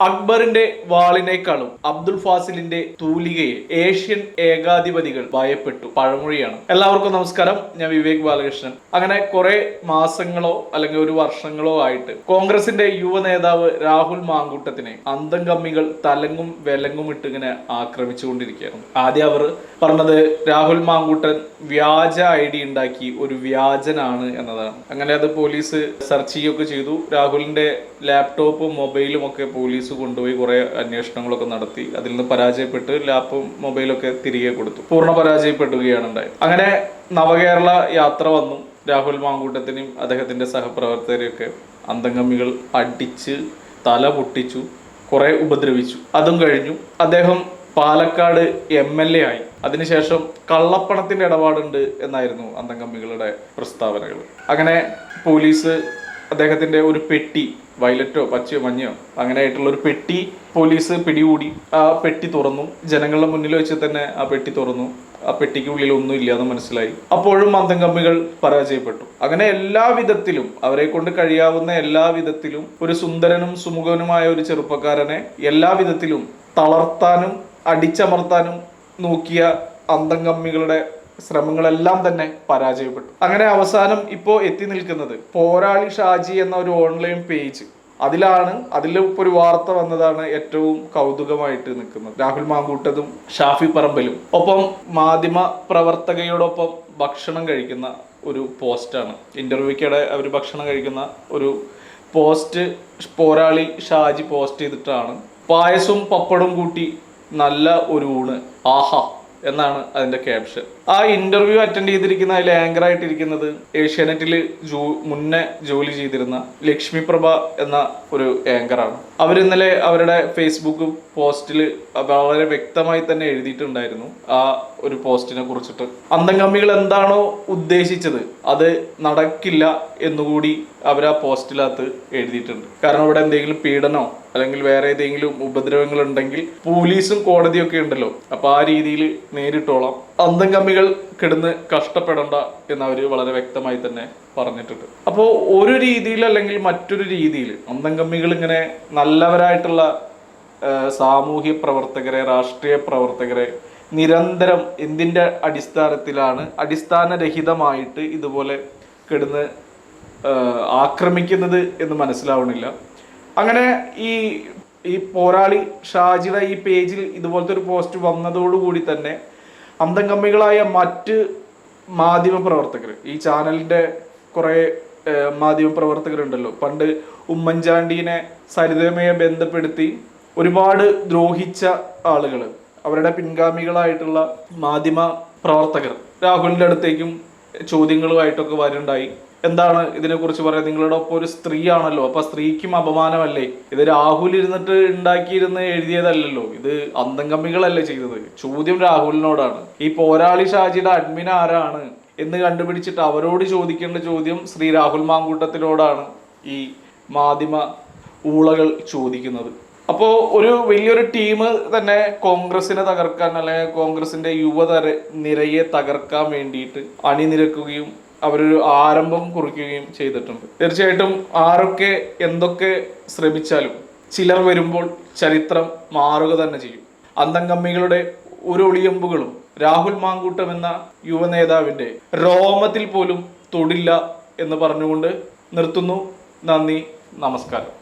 അക്ബറിന്റെ വാളിനേക്കാളും അബ്ദുൽ ഫാസിലിന്റെ തൂലികയെ ഏഷ്യൻ ഏകാധിപതികൾ ഭയപ്പെട്ടു. പഴമൊഴിയാണ്. എല്ലാവർക്കും നമസ്കാരം. ഞാൻ വിവേക് ബാലകൃഷ്ണൻ. അങ്ങനെ കുറെ മാസങ്ങളോ അല്ലെങ്കിൽ ഒരു വർഷങ്ങളോ ആയിട്ട് കോൺഗ്രസിന്റെ യുവ നേതാവ് രാഹുൽ മാങ്കൂട്ടത്തിനെ അന്തം കമ്മികൾ തലങ്ങും വിലങ്ങും ഇട്ട് ഇങ്ങനെ ആക്രമിച്ചുകൊണ്ടിരിക്കുകയാണ് ആദ്യം അവർ പറഞ്ഞത് രാഹുൽ മാങ്കൂട്ടൻ വ്യാജ ഐ ഡി ഉണ്ടാക്കി ഒരു വ്യാജനാണ് എന്നതാണ്. അങ്ങനെ അത് പോലീസ് സെർച്ച് ചെയ്യുകയൊക്കെ ചെയ്തു. രാഹുലിന്റെ ലാപ്ടോപ്പും മൊബൈലും ഒക്കെ പോലീസ് കൊണ്ടുപോയി കുറെ അന്വേഷണങ്ങളൊക്കെ നടത്തി. അതിൽ നിന്ന് പരാജയപ്പെട്ട് ലാപ്പും മൊബൈലൊക്കെ തിരികെ കൊടുത്തു. പൂർണ പരാജയപ്പെടുകയാണ് ഉണ്ടായത്. അങ്ങനെ നവകേരള യാത്ര വന്നു. രാഹുൽ മാങ്കൂട്ടത്തിനെയും അദ്ദേഹത്തിന്റെ സഹപ്രവർത്തകരെയൊക്കെ അന്തംഗമികൾ അടിച്ച് തല പൊട്ടിച്ചു കുറെ ഉപദ്രവിച്ചു. അതും കഴിഞ്ഞു. അദ്ദേഹം പാലക്കാട് എം എൽ എ ആയി. അതിനുശേഷം കള്ളപ്പണത്തിന്റെ ഇടപാടുണ്ട് എന്നായിരുന്നു അന്തംഗമ്മികളുടെ പ്രസ്താവനകൾ. അങ്ങനെ പോലീസ് അദ്ദേഹത്തിന്റെ ഒരു പെട്ടി വയലറ്റോ പച്ചയോ മഞ്ഞയോ അങ്ങനെ ആയിട്ടുള്ള ഒരു പെട്ടി പോലീസ് പിടികൂടി ആ പെട്ടി തുറന്നു. ജനങ്ങളുടെ മുന്നിൽ വെച്ച് തന്നെ ആ പെട്ടി തുറന്നു. ആ പെട്ടിക്കുള്ളിൽ ഒന്നും ഇല്ലാന്ന് മനസ്സിലായി. അപ്പോഴും അന്തംകമ്മികൾ പരാജയപ്പെട്ടു. അങ്ങനെ എല്ലാ വിധത്തിലും അവരെ കൊണ്ട് കഴിയാവുന്ന എല്ലാ വിധത്തിലും ഒരു സുന്ദരനും സുമുഖനുമായ ഒരു ചെറുപ്പക്കാരനെ എല്ലാ വിധത്തിലും തളർത്താനും അടിച്ചമർത്താനും നോക്കിയ അന്തംകമ്മികളുടെ ശ്രമങ്ങളെല്ലാം തന്നെ പരാജയപ്പെട്ടു. അങ്ങനെ അവസാനം ഇപ്പോൾ എത്തി നിൽക്കുന്നത് പോരാളി ഷാജി എന്ന ഒരു ഓൺലൈൻ പേജ് അതിലാണ് അതിൽ ഇപ്പോൾ ഒരു വാർത്ത വന്നതാണ് ഏറ്റവും കൗതുകമായിട്ട് നിൽക്കുന്നത്. രാഹുൽ മാങ്കൂട്ടതും ഷാഫി പറമ്പലും. ഒപ്പം മാധ്യമ പ്രവർത്തകയോടൊപ്പം ഭക്ഷണം കഴിക്കുന്ന ഒരു പോസ്റ്റാണ് ഇന്റർവ്യൂക്കിടെ അവർ ഭക്ഷണം കഴിക്കുന്ന ഒരു പോസ്റ്റ് പോരാളി ഷാജി പോസ്റ്റ് ചെയ്തിട്ടാണ്. പായസവും പപ്പടവും കൂട്ടി നല്ല ഒരു ഊണ്. ആഹാ എന്നാണ് അതിന്റെ ക്യാപ്ഷൻ ആ ഇന്റർവ്യൂ അറ്റൻഡ് ചെയ്തിരിക്കുന്ന അതിൽ ആങ്കർ ആയിട്ടിരിക്കുന്നത് ഏഷ്യാനെറ്റിൽ ജോ മുന്നേ ജോലി ചെയ്തിരുന്ന ലക്ഷ്മി പ്രഭ എന്ന ഒരു ആങ്കറാണ് അവർ ഇന്നലെ അവരുടെ ഫേസ്ബുക്ക് പോസ്റ്റിൽ വളരെ വ്യക്തമായി തന്നെ എഴുതിയിട്ടുണ്ടായിരുന്നു ആ ഒരു പോസ്റ്റിനെ കുറിച്ചിട്ട്. അന്തംകമ്മികൾ എന്താണോ ഉദ്ദേശിച്ചത് അത് നടക്കില്ല എന്നുകൂടി അവർ ആ പോസ്റ്റിനകത്ത് എഴുതിയിട്ടുണ്ട്. കാരണം ഇവിടെ എന്തെങ്കിലും പീഡനോ അല്ലെങ്കിൽ വേറെ ഏതെങ്കിലും ഉപദ്രവങ്ങൾ ഉണ്ടെങ്കിൽ പോലീസും കോടതിയൊക്കെ ഉണ്ടല്ലോ. അപ്പൊ ആ രീതിയിൽ നേരിട്ടോളാം. അന്തം കമ്മികൾ കിടന്ന് കഷ്ടപ്പെടണ്ട എന്ന് അവർ വളരെ വ്യക്തമായി തന്നെ പറഞ്ഞിട്ടുണ്ട്. അപ്പോൾ ഒരു രീതിയിൽ അല്ലെങ്കിൽ മറ്റൊരു രീതിയിൽ അന്തം കമ്മികൾ ഇങ്ങനെ നല്ലവരായിട്ടുള്ള സാമൂഹ്യ പ്രവർത്തകരെ രാഷ്ട്രീയ പ്രവർത്തകരെ നിരന്തരം എന്തിന്റെ അടിസ്ഥാനത്തിലാണ് അടിസ്ഥാനരഹിതമായിട്ട് ഇതുപോലെ കിടന്ന് ആക്രമിക്കുന്നത് എന്ന് മനസ്സിലാവണില്ല. അങ്ങനെ ഈ ഈ പോരാളി ഷാജിയുടെ ഈ പേജിൽ ഇതുപോലത്തെ ഒരു പോസ്റ്റ് വന്നതോടുകൂടി തന്നെ അന്തംകമ്മികളായ മറ്റ് മാധ്യമ പ്രവർത്തകർ. ഈ ചാനലിന്റെ കുറേ മാധ്യമ പ്രവർത്തകരുണ്ടല്ലോ. പണ്ട് ഉമ്മൻചാണ്ടിനെ സരിതമയെ ബന്ധപ്പെടുത്തി ഒരുപാട് ദ്രോഹിച്ച ആളുകൾ അവരുടെ പിൻഗാമികളായിട്ടുള്ള മാധ്യമ പ്രവർത്തകർ രാഹുലിന്റെ അടുത്തേക്കും ചോദ്യങ്ങളുമായിട്ടൊക്കെ വരുണ്ടായി. എന്താണ് ഇതിനെക്കുറിച്ച് പറയാൻ നിങ്ങളുടെ ഒപ്പം ഒരു സ്ത്രീയാണല്ലോ. അപ്പൊ സ്ത്രീക്കും അപമാനമല്ലേ? ഇത് രാഹുൽ ഇരുന്നിട്ട് ഉണ്ടാക്കിയിരുന്ന് എഴുതിയതല്ലല്ലോ. ഇത് അന്തംകമ്മികളല്ലേ ചെയ്തത്. ചോദ്യം രാഹുലിനോടാണ്. ഈ പോരാളി ഷാജിയുടെ അഡ്മിൻ ആരാണ് എന്ന് കണ്ടുപിടിച്ചിട്ട് അവരോട് ചോദിക്കേണ്ട ചോദ്യം ശ്രീ രാഹുൽ മാങ്കൂട്ടത്തിനോടാണ് ഈ മാധ്യമ ഊളകൾ ചോദിക്കുന്നത്. അപ്പോൾ ഒരു വലിയൊരു ടീം തന്നെ കോൺഗ്രസിനെ തകർക്കാൻ അല്ലെങ്കിൽ കോൺഗ്രസിന്റെ യുവതര നിരയെ തകർക്കാൻ വേണ്ടിയിട്ട് അണിനിരക്കുകയും അവരൊരു ആരംഭം കുറിക്കുകയും ചെയ്തിട്ടുണ്ട്. തീർച്ചയായിട്ടും ആരൊക്കെ എന്തൊക്കെ ശ്രമിച്ചാലും ചിലർ വരുമ്പോൾ ചരിത്രം മാറുക തന്നെ ചെയ്യും. അന്തംകമ്മികളുടെ ഒരു ഒളിയമ്പുകളും രാഹുൽ മാങ്കൂട്ടം എന്ന യുവ നേതാവിന്റെ രോമത്തിൽ പോലും തൊടില്ല എന്ന് പറഞ്ഞുകൊണ്ട് നിർത്തുന്നു. നന്ദി നമസ്കാരം.